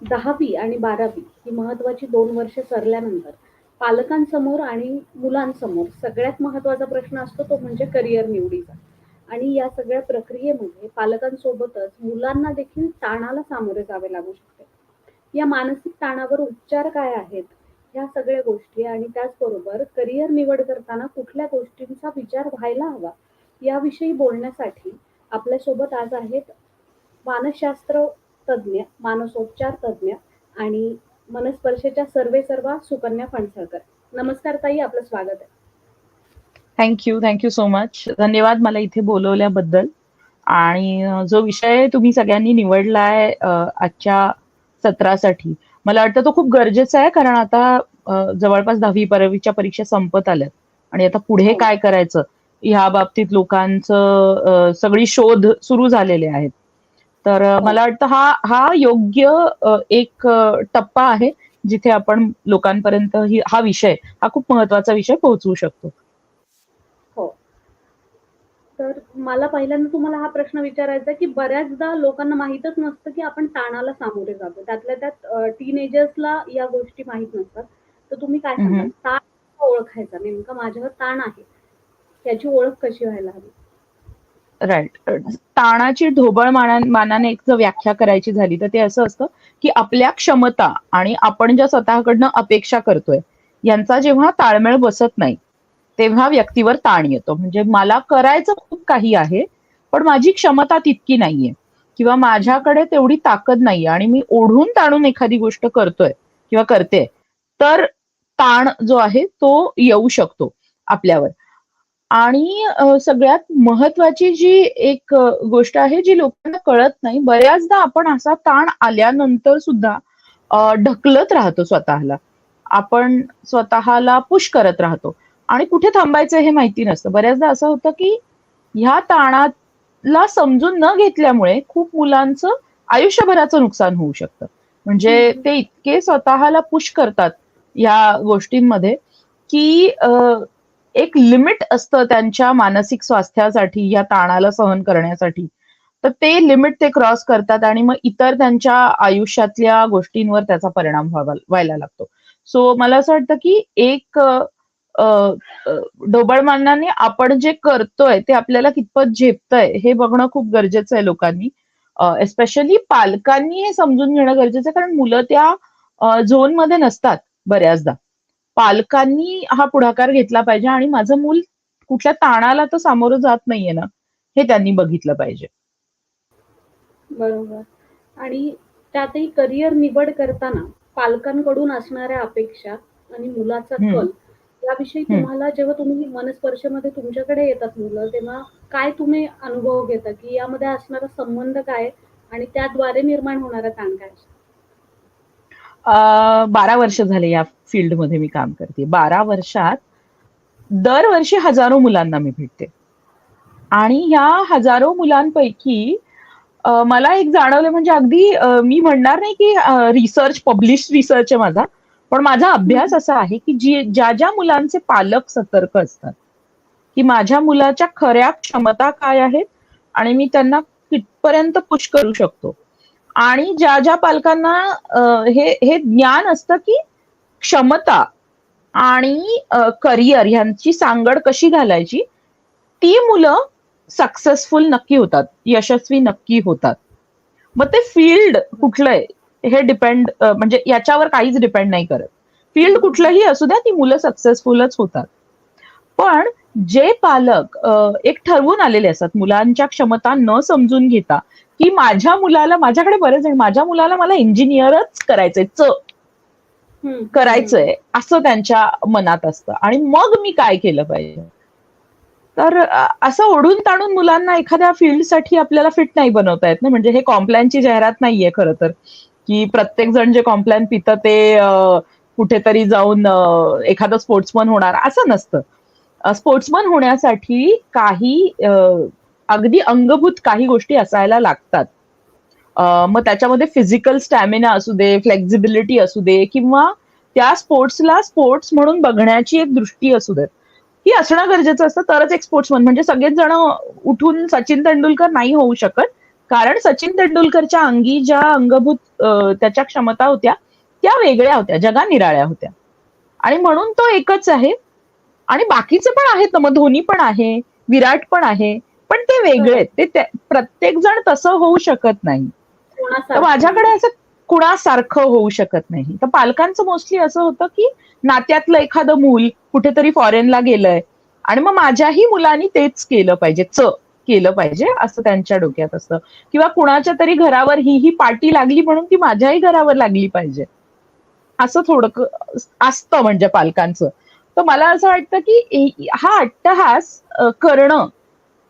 दहावी आणि बारावी ही महत्वाची दोन वर्षे सरल्यानंतर पालकांसमोर आणि मुलांसमोर सगळ्यात महत्त्वाचा प्रश्न असतो तो म्हणजे करिअर निवडीचा. आणि या सगळ्या प्रक्रियेमध्ये पालकांसोबतच मुलांना देखील ताणाला सामोरे जावे लागू शकते. या मानसिक ताणावर उपचार काय आहेत ह्या सगळ्या गोष्टी आणि त्याचबरोबर करिअर निवड करताना कुठल्या गोष्टींचा विचार व्हायला हवा याविषयी बोलण्यासाठी आपल्यासोबत आज आहेत मानसशास्त्र तज्ज्ञ मानसोपचार तज्ज्ञ आणि मनस्पर्शेच्या सर्वे सर्वा सुकन्या फणसळकर. नमस्कार ताई आपलं स्वागत आहे. थँक्यू थँक्यू सो मच धन्यवाद मला इथे बोलवल्याबद्दल. आणि जो विषय तुम्ही सगळ्यांनी निवडलाय आजच्या सत्रासाठी मला वाटतं तो खूप गरजेचा आहे कारण आता जवळपास दहावी बारावीच्या परीक्षा संपत आल्यात. आणि आता पुढे हो. काय करायचं? ह्या बाबतीत लोकांचं सगळी शोध सुरू झालेले आहेत. तर हो. मला वाटतं हा हा योग्य एक टप्पा आहे जिथे आपण लोकांपर्यंत ही हा विषय हा खूप महत्त्वाचा विषय पोहोचवू शकतो. हो. तर मला पहिल्यांदा तुम्हाला हा प्रश्न विचारायचा की बऱ्याचदा लोकांना माहीतच नसतं की आपण ताणाला सामोरे जातो. त्यातल्या त्यात टीनेजर्सला या गोष्टी माहीत नसतात. तर तुम्ही काय सांगाल. ताण ओळखायचा? नेमका माझ्यावर ताण आहे. त्याची ओळख कशी व्हायला हवी? राईट ताणाची ढोबळ माना- मानाने एक जर व्याख्या करायची झाली तर ते असं असतं की आपल्या क्षमता आणि आपण ज्या स्वतःकडनं अपेक्षा करतोय यांचा जेव्हा ताळमेळ बसत नाही तेव्हा व्यक्तीवर ताण येतो. म्हणजे मला करायचं खूप काही आहे पण माझी क्षमता तितकी नाहीये किंवा माझ्याकडे तेवढी ताकद नाहीये आणि मी ओढून ताणून एखादी गोष्ट करतोय किंवा करते तर ताण जो आहे तो येऊ शकतो आपल्यावर. आणि सगळ्यात महत्वाची जी एक गोष्ट आहे जी लोकांना कळत नाही बऱ्याचदा आपण असा ताण आल्यानंतर सुद्धा ढकलत राहतो स्वतःला. आपण स्वतःला पुश करत राहतो. आणि कुठे थांबायचं हे माहिती नसतं. बऱ्याचदा असं होतं की ह्या ताणाला समजून न घेतल्यामुळे खूप मुलांचं आयुष्यभराचं नुकसान होऊ शकतं. म्हणजे. ते इतके स्वतःला पुश करतात या गोष्टींमध्ये की एक लिमिट असतं त्यांच्या मानसिक स्वास्थ्यासाठी या ताणाला सहन करण्यासाठी. तर ते लिमिट ते क्रॉस करतात आणि मग इतर त्यांच्या आयुष्यातल्या गोष्टींवर त्याचा परिणाम व्हावा व्हायला लागतो. सो मला असं वाटतं की एक ढोबळमानाने आपण जे करतोय ते आपल्याला कितपत झेपतंय हे बघणं खूप गरजेचं आहे लोकांनी. एस्पेशली पालकांनी हे समजून घेणं गरजेचं आहे कारण मुलं त्या झोनमध्ये नसतात बऱ्याचदा. पालकांनी हा पुढाकार घेतला पाहिजे आणि माझं मूल कुठल्या ताणाला तर सामोरं जात नाहीये ना हे त्यांनी बघितलं पाहिजे बरोबर आणि त्यातही करिअर निवड करताना पालकांकडून असणाऱ्या अपेक्षा आणि मुलाचा. कल याविषयी. तुम्हाला जेव्हा तुम्ही मनस्पर्शमध्ये तुमच्याकडे येतात मुलं तेव्हा काय तुम्ही अनुभव घेता की यामध्ये असणारा संबंध काय आणि त्याद्वारे निर्माण होणारा ताण काय बारा वर्ष झाले या फील्डमध्ये मी काम करते. बारा वर्षात दरवर्षी हजारो मुलांना मी भेटते. आणि ह्या हजारो मुलांपैकी मला एक जाणवलं म्हणजे अगदी मी म्हणणार नाही की रिसर्च पब्लिश रिसर्च आहे माझा पण माझा अभ्यास असा आहे की जी ज्या ज्या मुलांचे पालक सतर्क असतात की माझ्या मुलाच्या खऱ्या क्षमता काय आहेत आणि मी त्यांना कितपर्यंत पुश करू शकतो आणि ज्या ज्या पालकांना हे हे ज्ञान असतं की क्षमता आणि करिअर ह्यांची सांगड कशी घालायची ती मुलं सक्सेसफुल नक्की होतात यशस्वी नक्की होतात. मग ते फील्ड कुठलं आहे हे डिपेंड म्हणजे याच्यावर काहीच डिपेंड नाही करत. फील्ड कुठलंही असू द्या ती मुलं सक्सेसफुलच होतात. पण जे पालक एक ठरवून आलेले असतात मुलांच्या क्षमता न समजून घेता की माझ्या मुलाला माझ्याकडे बरेच जण माझ्या मुलाला मला इंजिनियरच करायचंय च. करायचंय असं त्यांच्या मनात असतं. आणि मग मी काय केलं पाहिजे? तर असं ओढून ताणून मुलांना एखाद्या फील्डसाठी आपल्याला फिट नाही बनवता येत ना. म्हणजे हे कॉम्प्लॅनची जाहिरात नाहीये खरं तर. की प्रत्येक जण जे कॉम्प्लॅन पितं ते कुठेतरी जाऊन एखादं स्पोर्ट्समन होणार असं नसतं. स्पोर्ट्समन होण्यासाठी काही अगदी अंगभूत काही गोष्टी असायला लागतात. मग त्याच्यामध्ये फिजिकल स्टॅमिना असू दे फ्लेक्झिबिलिटी असू दे किंवा त्या स्पोर्ट्सला स्पोर्ट्स म्हणून बघण्याची एक दृष्टी असू दे ही असणं गरजेचं असतं तरच एक स्पोर्ट्समन म्हणजे सगळेच जण उठून सचिन तेंडुलकर नाही होऊ शकत. कारण सचिन तेंडुलकरच्या अंगी ज्या अंगभूत त्याच्या क्षमता होत्या त्या वेगळ्या होत्या जगा निराळ्या होत्या. आणि म्हणून तो एकच आहे. आणि बाकीचे पण आहेत ना मग धोनी पण आहे विराट पण आहे. ते वेगळे. ते त्या- प्रत्येक जण तसं होऊ शकत नाही. तर? माझ्याकडे असं कुणासारखं होऊ शकत नाही. तर पालकांचं मोस्टली असं होतं की नात्यातलं एखादं मूल कुठेतरी फॉरेनला गेलंय आणि मग माझ्याही मुलांनी तेच केलं पाहिजे च केलं पाहिजे असं त्यांच्या डोक्यात असतं. किंवा कुणाच्या तरी घरावर ही ही पार्टी लागली म्हणून ती माझ्याही घरावर लागली पाहिजे. असं थोडं असतं म्हणजे पालकांचं. तर मला असं वाटतं की हा अट्टहास करणं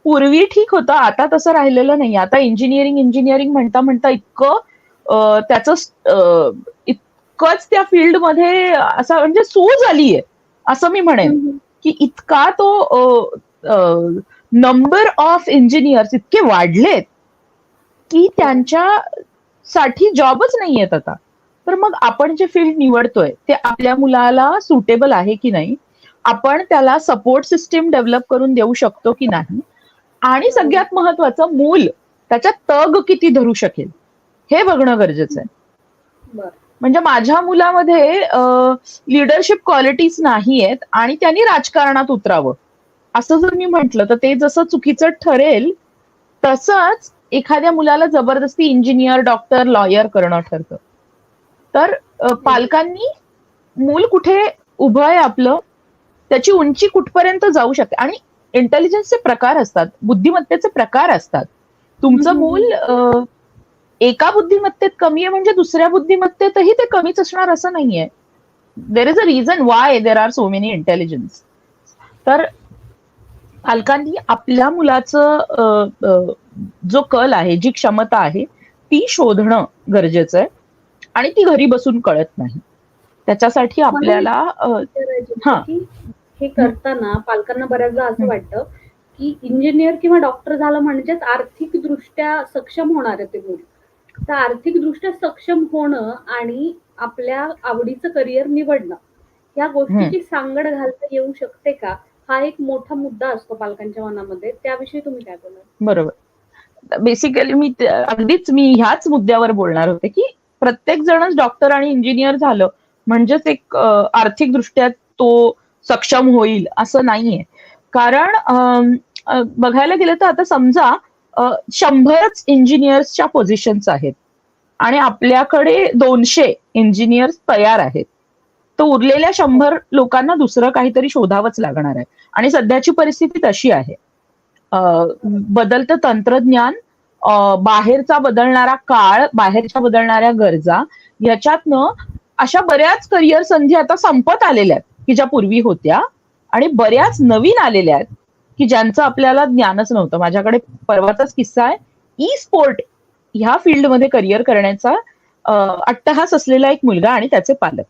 पूर्वी ठीक होतं आता तसं राहिलेलं नाही. आता इंजिनिअरिंग इंजिनिअरिंग म्हणता म्हणता इतकं त्याचं इतकंच त्या फील्डमध्ये असं म्हणजे सूज आलीये असं मी म्हणेन. की इतका तो नंबर ऑफ इंजिनियर्स इतके वाढलेत की त्यांच्यासाठी जॉबच नाही आहेत आता. तर मग आपण जे फील्ड निवडतोय ते आपल्या मुलाला सुटेबल आहे की नाही? आपण त्याला सपोर्ट सिस्टीम डेव्हलप करून देऊ शकतो की नाही? आणि सगळ्यात महत्वाचं मूल त्याच्यात तग किती धरू शकेल हे बघणं गरजेचं आहे. म्हणजे माझ्या मुलामध्ये लिडरशिप क्वालिटीज नाही आहेत आणि त्यांनी राजकारणात उतरावं. असं जर मी म्हंटल तर ते जसं चुकीचं ठरेल तसंच एखाद्या मुलाला जबरदस्ती इंजिनियर डॉक्टर लॉयर करणं ठरतं. तर पालकांनी मूल कुठे उभं आहे आपलं त्याची उंची कुठपर्यंत जाऊ शकते. आणि इंटेलिजन्सचे प्रकार असतात बुद्धिमत्तेचे प्रकार असतात. तुमचं. मूल एका बुद्धिमत्तेत कमी आहे म्हणजे दुसऱ्या बुद्धिमत्तेतही ते कमीच असणार असं नाहीये. There is a reason why there are so many intelligence तर पालकांनी आपल्या मुलाचं जो कल आहे जी क्षमता आहे ती शोधणं गरजेचं आहे. आणि ती घरी बसून कळत नाही. त्याच्यासाठी आपल्याला हा. हे करताना पालकांना बऱ्याचदा असं. वाटतं की इंजिनियर किंवा डॉक्टर झालं म्हणजेच आर्थिक दृष्ट्या सक्षम होणार आहे ते मूल. तर आर्थिक दृष्ट्या सक्षम होणं आणि आपल्या आवडीचं करिअर निवडणं या गोष्टीची सांगड घालता येऊ शकते का? हा एक मोठा मुद्दा असतो पालकांच्या मनामध्ये. त्याविषयी तुम्ही काय बोलाल बरोबर. बेसिकली मी अगदीच मी ह्याच मुद्द्यावर बोलणार होते की प्रत्येक जणच डॉक्टर आणि इंजिनियर झालं म्हणजेच एक अ, आर्थिकदृष्ट्या तो सक्षम होईल असं नाहीये. कारण अ, बघायला गेलं तर आता समजा शंभरच इंजिनियर्सच्या पोझिशन्स आहेत. आणि आपल्याकडे दोनशे इंजिनियर्स तयार आहेत. तर उरलेल्या शंभर लोकांना दुसरं काहीतरी शोधावंच लागणार आहे. आणि सध्याची परिस्थिती तशी आहे. बदलतं तंत्रज्ञान बाहेरचा बदलणारा काळ बाहेरच्या बदलणाऱ्या गरजा याच्यातनं अशा बऱ्याच करिअर संधी आता संपत आलेल्या आहेत. की ज्या पूर्वी होत्या आणि बऱ्याच नवीन आलेल्या आहेत की ज्यांचं आपल्याला ज्ञानच नव्हतं. माझ्याकडे परवाचाच किस्सा आहे. ई स्पोर्ट ह्या फील्डमध्ये करिअर करण्याचा अट्टहास असलेला एक मुलगा आणि त्याचे पालक.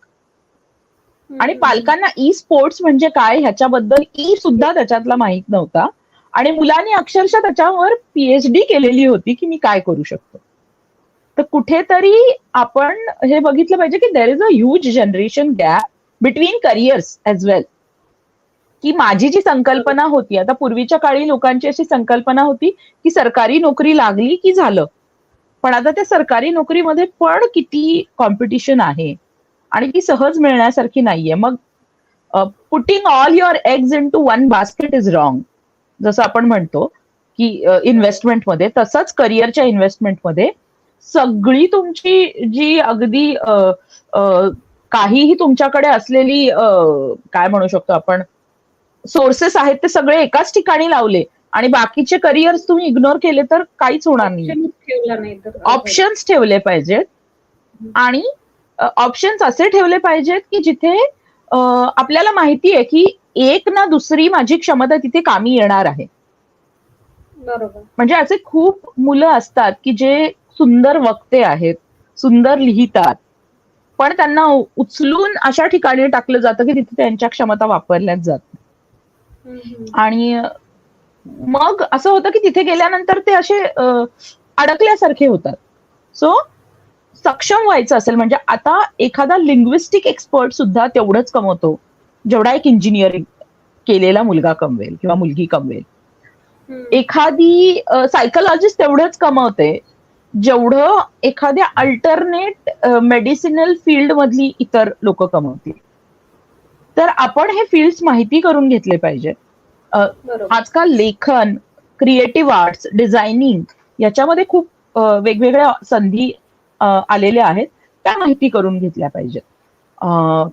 आणि पालकांना ई स्पोर्ट्स म्हणजे काय ह्याच्याबद्दल ई सुद्धा त्याच्यातला माहीत नव्हता. आणि मुलांनी अक्षरशः त्याच्यावर पीएचडी केलेली होती की मी काय करू शकतो. तर कुठेतरी आपण हे बघितलं पाहिजे की there is a huge generation gap between careers as well की माझी जी संकल्पना होती आता पूर्वीच्या काळी लोकांची अशी संकल्पना होती की सरकारी नोकरी लागली की झालं. पण आता त्या सरकारी नोकरीमध्ये पण किती कॉम्पिटिशन आहे आणि ती सहज मिळण्यासारखी नाहीये. मग putting all your eggs into one basket is wrong जसं आपण म्हणतो की इन्व्हेस्टमेंटमध्ये तसंच करिअरच्या इन्व्हेस्टमेंटमध्ये सगळी तुमची जी अगदी काहीही तुमच्याकडे असलेली काय म्हणू शकतो आपण सोर्सेस आहेत ते सगळे एकाच ठिकाणी लावले आणि बाकीचे करिअर्स तुम्ही इग्नोर केले तर काहीच होणार नाही. ऑप्शन्स ठेवले पाहिजेत. आणि ऑप्शन्स असे ठेवले पाहिजेत की जिथे आपल्याला माहिती आहे की एक ना दुसरी माझी क्षमता तिथे कामी येणार आहे. म्हणजे असे खूप मुलं असतात की जे सुंदर वक्ते आहेत सुंदर लिहितात. पण त्यांना उचलून अशा ठिकाणी टाकलं जातं की तिथे त्यांच्या क्षमता वापरल्याच जात. आणि मग असं होतं की तिथे गेल्यानंतर ते असे अडकल्यासारखे होतात सो सक्षम व्हायचं असेल म्हणजे आता एखादा लिंग्विस्टिक एक्सपर्ट सुद्धा तेवढंच कमवतो जेवढा एक इंजिनिअरिंग केलेला मुलगा कमवेल किंवा मुलगी कमवेल. एखादी सायकोलॉजिस्ट तेवढंच कमवते जेवढं एखाद्या अल्टरनेट मेडिसिनल फील्ड मधली इतर लोक कमवतील. तर आपण हे फील्ड माहिती करून घेतले पाहिजे आजकाल लेखन क्रिएटिव्ह आर्ट्स डिझायनिंग याच्यामध्ये खूप वेगवेगळ्या संधी आलेल्या आहेत. त्या माहिती करून घेतल्या पाहिजेत.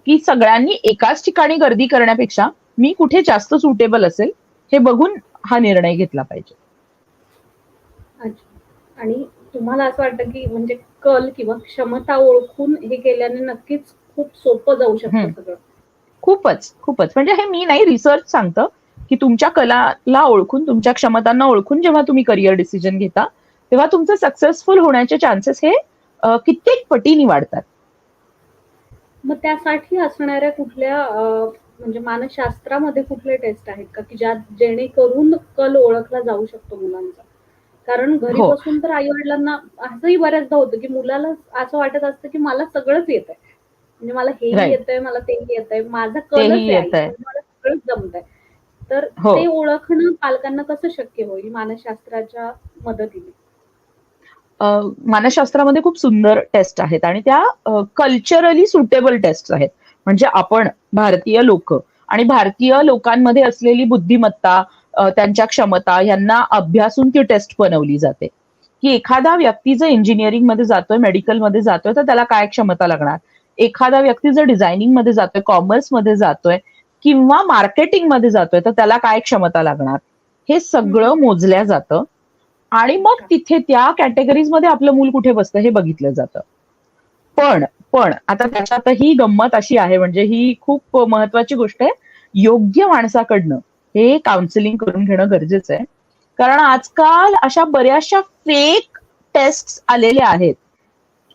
की सगळ्यांनी एकाच ठिकाणी गर्दी करण्यापेक्षा मी कुठे जास्त सुटेबल असेल हे बघून हा निर्णय घेतला पाहिजे. आणि तुम्हाला असं वाटतं की म्हणजे कल किंवा क्षमता ओळखून हे केल्याने नक्कीच खूप सोपं जाऊ शकतं. सगळं. खूपच खूपच. म्हणजे हे मी नाही रिसर्च सांगतं की तुमच्या कलाला ओळखून तुमच्या क्षमतांना ओळखून जेव्हा तुम्ही करिअर डिसिजन घेता तेव्हा तुमचं सक्सेसफुल होण्याचे चान्सेस हे कित्येक पटीने वाढतात. मग त्यासाठी असणाऱ्या कुठल्या म्हणजे मानसशास्त्रामध्ये कुठले टेस्ट आहेत का? की ज्यात जेणेकरून कल ओळखला जाऊ शकतो मुलांचा? कारण घरी हो. बसून तर आई वडिलांना असंही बऱ्याचदा होतं की मुलाला असं वाटत असतं की मला सगळंच येत आहे म्हणजे मला हेही Right. येतंय मला तेही येतंय माझा कलच तेही आहे येतंय. मला सगळंच जमतंय तर हो. ते ओळखणं पालकांना कसं शक्य होईल मानसशास्त्राच्या मदतीने अ, मानसशास्त्रामध्ये खूप सुंदर टेस्ट आहेत आणि त्या कल्चरली सुटेबल टेस्ट आहेत म्हणजे आपण भारतीय लोक आणि भारतीय लोकांमध्ये असलेली बुद्धिमत्ता त्यांच्या क्षमता यांना अभ्यासून ती टेस्ट बनवली जाते. की एखादा व्यक्ती जर इंजिनिअरिंगमध्ये जातोय मेडिकलमध्ये जातोय तर त्याला काय क्षमता लागणार? एखादा व्यक्ती जर डिझायनिंगमध्ये जातोय कॉमर्समध्ये जातोय किंवा मार्केटिंगमध्ये जातोय तर त्याला काय क्षमता लागणार? हे सगळं मोजल्या जातं आणि मग तिथे त्या कॅटेगरीजमध्ये आपलं मूल कुठे बसतं हे बघितलं जातं. पण पण आता त्याच्यातही गंमत अशी आहे म्हणजे ही खूप महत्वाची गोष्ट आहे. योग्य माणसाकडनं हे काउन्सिलिंग करून घेणं गरजेचं आहे. कारण आजकाल अशा बऱ्याचशा फेक टेस्ट आलेल्या आहेत.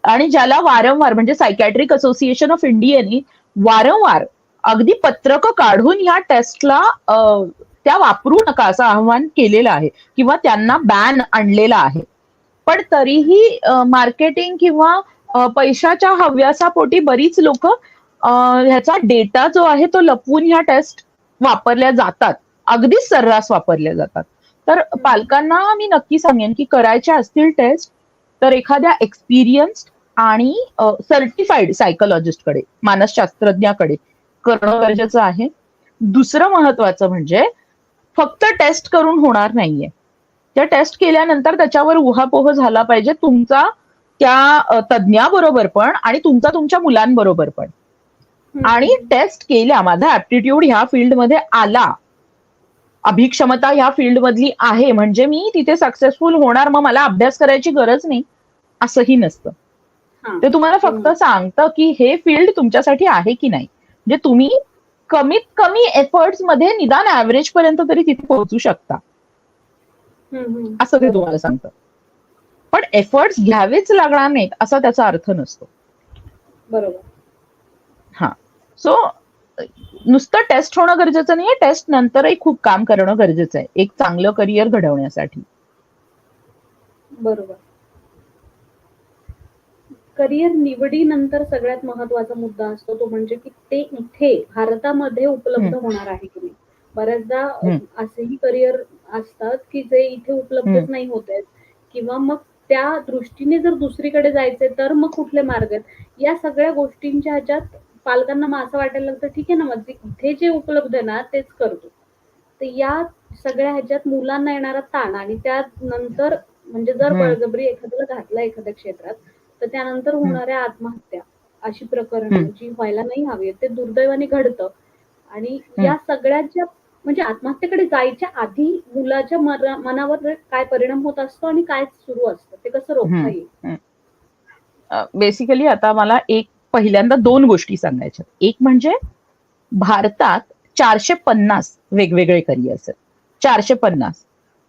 आणि ज्याला वारंवार म्हणजे सायकॅट्रिक असोसिएशन ऑफ इंडियानी वारंवार अगदी पत्रक काढून या टेस्टला त्या वापरू नका असं आव्हान केलेलं आहे. किंवा त्यांना बॅन आणलेला आहे. पण तरीही मार्केटिंग किंवा पैशाच्या हव्यासापोटी बरीच लोक ह्याचा डेटा जो आहे तो लपवून ह्या टेस्ट वापरल्या जातात. अगदीच सर्रास वापरल्या जातात. तर पालकांना मी नक्की सांगेन की करायच्या असतील टेस्ट तर एखाद्या एक्सपिरियन्स्ड आणि सर्टिफाईड सायकोलॉजिस्टकडे मानसशास्त्रज्ञाकडे करणं गरजेचं आहे. दुसरं महत्वाचं म्हणजे फक्त टेस्ट करून होणार नाहीये. त्या टेस्ट केल्यानंतर त्याच्यावर उहापोह झाला पाहिजे तुमचा त्या तज्ज्ञाबरोबर पण आणि तुमचा तुमच्या मुलांबरोबर पण. आणि टेस्ट केल्या माझा ऍप्टिट्यूड ह्या फील्डमध्ये आला अभिक्षमता ह्या फील्ड मधली आहे. म्हणजे मी तिथे सक्सेसफुल होणार मग मला अभ्यास करायची गरज नाही असंही नसतं. हा. ते तुम्हाला फक्त. सांगतं की हे फील्ड तुमच्यासाठी आहे की नाही. म्हणजे तुम्ही कमीत कमी एफर्ट्समध्ये निदान ऍव्हरेज पर्यंत तरी तिथे पोहोचू शकता. असं ते तुम्हाला सांगतं. पण एफर्ट्स घ्यावेच लागणार नाहीत असा त्याचा अर्थ नसतो. बरोबर. सो नुसतं टेस्ट होणं गरजेचं नाहीये. टेस्ट नंतरही खूप काम करणं गरजेचं आहे. एक चांगलं करिअर घडवण्यासाठी. बरोबर. करिअर निवडीनंतर सगळ्यात महत्त्वाचा मुद्दा असतो तो म्हणजे की ते इथे भारतामध्ये उपलब्ध. होणार आहे की नाही? बऱ्याचदा. असेही करिअर असतात की जे इथे उपलब्धच. नाही होत आहेत. किंवा मग त्या दृष्टीने जर दुसरीकडे जायचे तर मग कुठले मार्ग आहेत? या सगळ्या गोष्टींच्या ह्याच्यात पालकांना मग असं वाटायला लागतं ठीक आहे ना मग इथे जे उपलब्ध आहे ना तेच करतो तर या सगळ्या ह्याच्यात मुलांना येणारा ताण आणि त्यानंतर म्हणजे जर. बळजबरी एखाद्याला घातला एखाद्या क्षेत्रात तर त्यानंतर होणाऱ्या आत्महत्या अशी प्रकरणं. जी व्हायला नाही हवी आहेत, ते दुर्दैवाने घडतं आणि. या सगळ्याच्या म्हणजे आत्महत्येकडे जायच्या आधी मुलाच्या मनावर काय परिणाम होत असतो आणि काय सुरू असतं ते कसं रोखता. येईल बेसिकली आता मला एक पहिल्यांदा दोन गोष्टी सांगायच्या. एक म्हणजे भारतात चारशे पन्नास वेगवेगळे करिअर्स आहेत. चारशे पन्नास.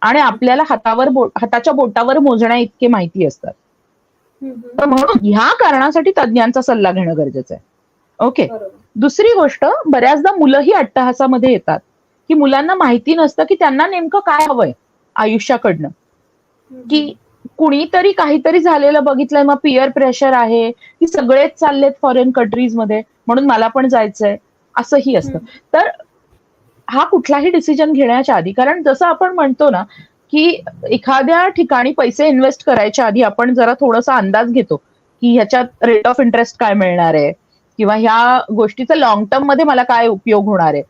आणि आपल्याला हातावर बो- हाताच्या बोटावर मोजण्या इतके माहिती असतात. तर म्हणून ह्या कारणासाठी तज्ज्ञांचा सल्ला घेणं गरजेचं आहे. ओके दुसरी गोष्ट बऱ्याचदा मुलंही अट्टहासामध्ये येतात की मुलांना माहिती नसतं की त्यांना नेमकं काय हवंय आयुष्याकडनं. की कुणीतरी काहीतरी झालेलं बघितलंय. मग पिअर प्रेशर आहे. की सगळेच चाललेत फॉरेन कंट्रीजमध्ये. म्हणून मला पण जायचंय. असंही असतं. तर हा कुठलाही डिसिजन घेण्याच्या आधी कारण जसं आपण म्हणतो ना की एखाद्या ठिकाणी पैसे इन्व्हेस्ट करायच्या आधी आपण जरा थोडासा अंदाज घेतो की ह्याच्यात रेट ऑफ इंटरेस्ट काय मिळणार आहे? किंवा ह्या गोष्टीचा लॉंग टर्ममध्ये मला काय उपयोग होणार आहे?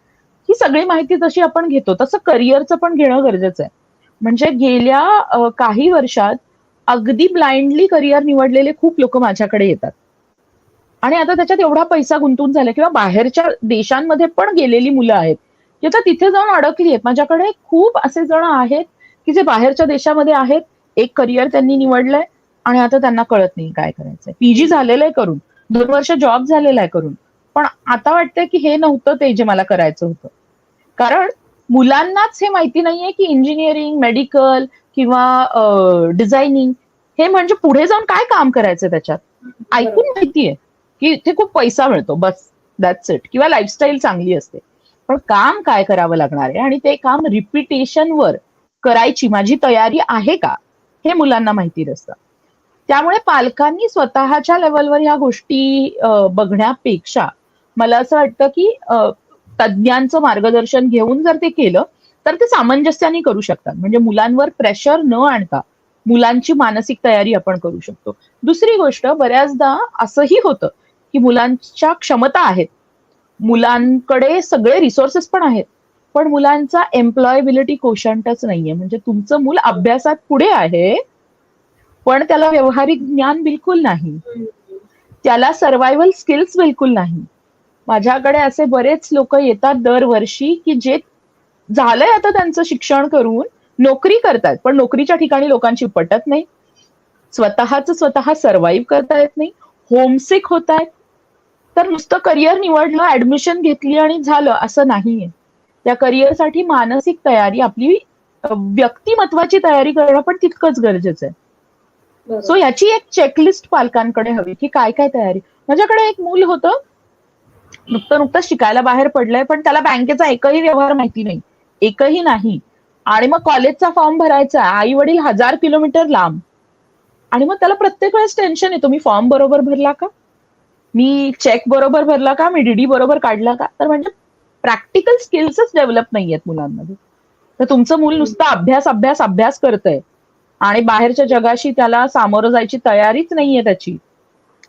ही सगळी माहिती जशी आपण घेतो तसं करिअरचं पण घेणं गरजेचं आहे. म्हणजे गेल्या काही वर्षात अगदी ब्लाइंडली करिअर निवडलेले खूप लोक माझ्याकडे येतात. आणि आता त्याच्यात एवढा पैसा गुंतून झाला किंवा बाहेरच्या देशांमध्ये पण गेलेली मुलं आहेत की आता तिथे जाऊन अडकली आहेत. माझ्याकडे खूप असे जण आहेत की जे बाहेरच्या देशामध्ये आहेत एक करिअर त्यांनी निवडलंय आणि आता त्यांना कळत नाही काय करायचंय. पीजी झालेलं आहे करून दोन वर्ष जॉब झालेला आहे करून. पण आता वाटतंय की हे नव्हतं ते जे मला करायचं होतं. कारण मुलांनाच हे माहिती नाहीये की इंजिनिअरिंग मेडिकल किंवा डिझायनिंग हे म्हणजे पुढे जाऊन काय काम करायचं त्याच्यात? ऐकून माहितीये की इथे खूप पैसा मिळतो बस दॅट्स इट किंवा लाईफस्टाईल चांगली असते. पण काम काय करावं लागणार आहे? आणि ते काम रिपिटेशनवर करायची माझी तयारी आहे का? हे मुलांना माहिती नसतं. त्यामुळे पालकांनी स्वतःच्या लेवलवर ह्या गोष्टी बघण्यापेक्षा मला असं वाटतं की तज्ज्ञांचं मार्गदर्शन घेऊन जर ते केलं तर ते सामंजस्याने करू शकतात. म्हणजे मुलांवर प्रेशर न आणता मुलांची मानसिक तयारी आपण करू शकतो. दुसरी गोष्ट बऱ्याचदा असंही होतं की मुलांच्या क्षमता आहेत. मुलांकडे सगळे रिसोर्सेस पण आहेत. पण मुलांचा एम्प्लॉयबिलिटी कोशंटच नाहीये. म्हणजे तुमचं मूल अभ्यासात पुढे आहे पण त्याला व्यवहारिक ज्ञान बिलकुल नाही. त्याला सर्वायवल स्किल्स बिलकुल नाही. माझ्याकडे असे बरेच लोक येतात दरवर्षी की जे झालंय आता त्यांचं शिक्षण करून नोकरी करतात पण नोकरीच्या ठिकाणी लोकांची पटत नाही. स्वतःच स्वतः सर्व्हाइव्ह करता येत नाही. होमसिक होत आहेत तर नुसतं करिअर निवडलं ऍडमिशन घेतली आणि झालं असं नाहीये. त्या करिअरसाठी मानसिक तयारी आपली व्यक्तिमत्वाची तयारी करणं पण तितकंच गरजेचं आहे. सो याची एक चेकलिस्ट पालकांकडे हवी की काय काय तयारी. माझ्याकडे एक मूल होतं. नुकतं नुकतं शिकायला बाहेर पडलंय पण त्याला बँकेचा एकही व्यवहार माहिती नाही. एकही नाही. आणि मग कॉलेजचा फॉर्म भरायचा आई वडील हजार किलोमीटर लांब. आणि मग त्याला प्रत्येक वेळेस टेन्शन येतो. मी फॉर्म बरोबर भरला का? मी चेक बरोबर भरला का? मी डीडी बरोबर काढला का? तर म्हणजे प्रॅक्टिकल स्किल्सच डेव्हलप नाहीयेत मुलांमध्ये. तर तुमचं मूल नुसतं अभ्यास अभ्यास अभ्यास करतंय. आणि बाहेरच्या जगाशी त्याला सामोरं जायची तयारीच नाहीये त्याची.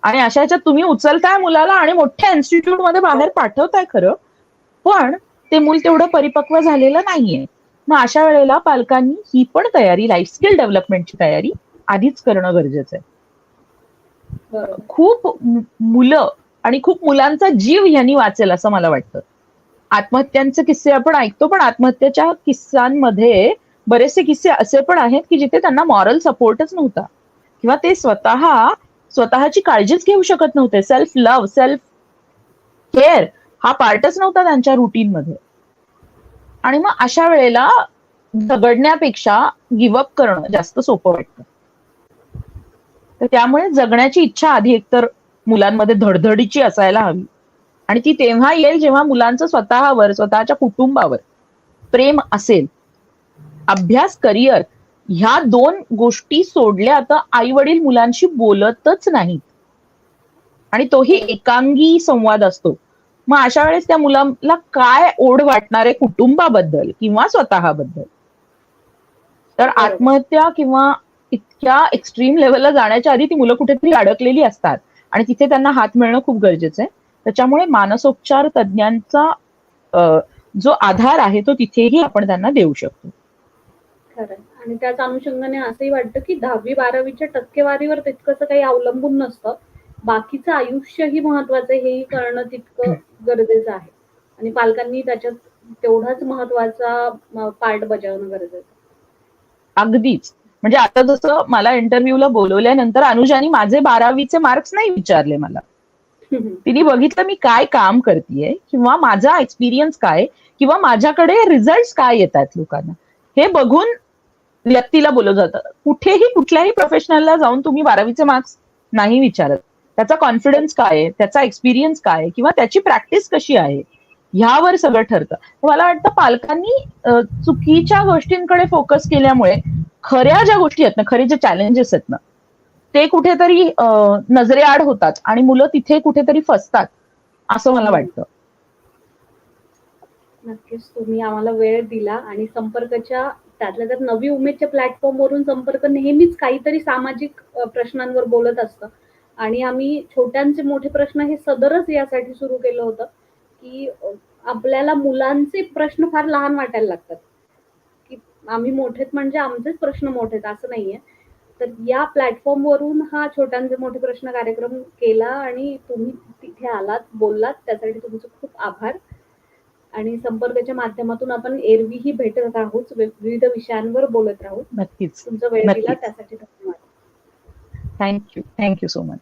आणि अशा ह्याच्यात तुम्ही उचलताय मुलाला आणि मोठ्या इन्स्टिट्यूटमध्ये बाहेर पाठवताय खरं. पण ते मूल तेवढं परिपक्व झालेलं नाहीये. मग अशा वेळेला पालकांनी ही पण तयारी लाईफ स्किल डेव्हलपमेंटची तयारी आधीच करणं गरजेचं आहे. खूप मुलं आणि खूप मुलांचा जीव ह्यांनी वाचेल असं मला वाटतं. आत्महत्यांचे किस्से आपण ऐकतो पण आत्महत्येच्या किस्सांमध्ये बरेचसे किस्से असे पण आहेत की जिथे त्यांना मॉरल सपोर्टच नव्हता. किंवा ते स्वतः स्वतःची काळजीच घेऊ शकत नव्हते. सेल्फ लव्ह सेल्फ केअर हा पार्टच नव्हता त्यांच्या रुटीन मध्ये. आणि मग अशा वेळेला झगडण्यापेक्षा गिवअप करणं जास्त सोपं वाटतं. तर त्यामुळे जगण्याची इच्छा आधी एकतर मुलांमध्ये धडधडीची असायला हवी. आणि ती तेव्हा येईल जेव्हा मुलांचं स्वतःवर स्वतःच्या कुटुंबावर प्रेम असेल. अभ्यास करिअर ह्या दोन गोष्टी सोडल्या तर आई वडील मुलांशी बोलतच नाहीत. आणि तोही एकांगी संवाद असतो. मग अशा वेळेस त्या मुलाला काय ओढ वाटणार आहे कुटुंबाबद्दल किंवा स्वतःबद्दल? तर बरोबर. आत्महत्या किंवा इतक्या एक्स्ट्रीम लेवलला जाण्याच्या आधी ती मुलं कुठेतरी अडकलेली असतात. आणि तिथे त्यांना हात मिळणं खूप गरजेचं आहे. त्याच्यामुळे मानसोपचार तज्ज्ञांचा जो आधार आहे तो तिथेही आपण त्यांना देऊ शकतो. खरं आणि त्याच अनुषंगाने असंही वाटतं की दहावी बारावीच्या टक्केवारीवर तितकंसं काही अवलंबून नसतं. बाकीचं आयुष्यही महत्वाचं हेही कळणं तितकं गरजेचं आहे. आणि पालकांनी त्याच्यात तेवढाच महत्त्वाचा पार्ट बजावणं गरजेचं आहे. अगदीच. म्हणजे आता जसं मला इंटरव्ह्यूला बोलवल्यानंतर अनुजानी माझे बारावीचे मार्क्स नाही विचारले मला. तिने बघितलं मी काय काम करतेय किंवा माझा एक्सपिरियन्स काय किंवा माझ्याकडे रिझल्ट काय येतात लोकांना. हे बघून व्यक्तीला बोलवलं जातं. कुठेही कुठल्याही प्रोफेशनलला जाऊन तुम्ही बारावीचे मार्क्स नाही विचारत. त्याचा कॉन्फिडन्स काय आहे? त्याचा एक्सपिरियन्स काय आहे? किंवा त्याची प्रॅक्टिस कशी आहे? ह्यावर सगळं ठरतं. मला वाटतं पालकांनी चुकीच्या गोष्टींकडे फोकस केल्यामुळे खऱ्या ज्या गोष्टी आहेत ना खरे जे चॅलेंजेस आहेत ना ते कुठेतरी नजरेआड होतात आणि मुलं तिथे कुठेतरी फसतात असं मला वाटतं. नक्कीच. तुम्ही आम्हाला वेळ दिला आणि संपर्काच्या त्यातल्या त्यात नवी उमेदच्या प्लॅटफॉर्मवरून संपर्क नेहमीच काहीतरी सामाजिक प्रश्नांवर बोलत असतं. आणि आम्ही छोट्यांचे मोठे प्रश्न हे सदरच यासाठी सुरू केलं होतं की आपल्याला मुलांचे प्रश्न फार लहान वाटायला लागतात. की आम्ही मोठेत म्हणजे आमचेच प्रश्न मोठेत असं नाहीये. तर या प्लॅटफॉर्मवरून हा छोट्यांचे मोठे प्रश्न कार्यक्रम केला आणि तुम्ही तिथे आलात बोललात त्यासाठी तुमचे खूप आभार. आणि संपर्काच्या माध्यमातून आपण एरवीही भेटत वि- विविध विषयांवर बोलत राहू नक्कीच. तुमचा वेळ दिला. त्यासाठी धन्यवाद. Thank you. Thank you so much.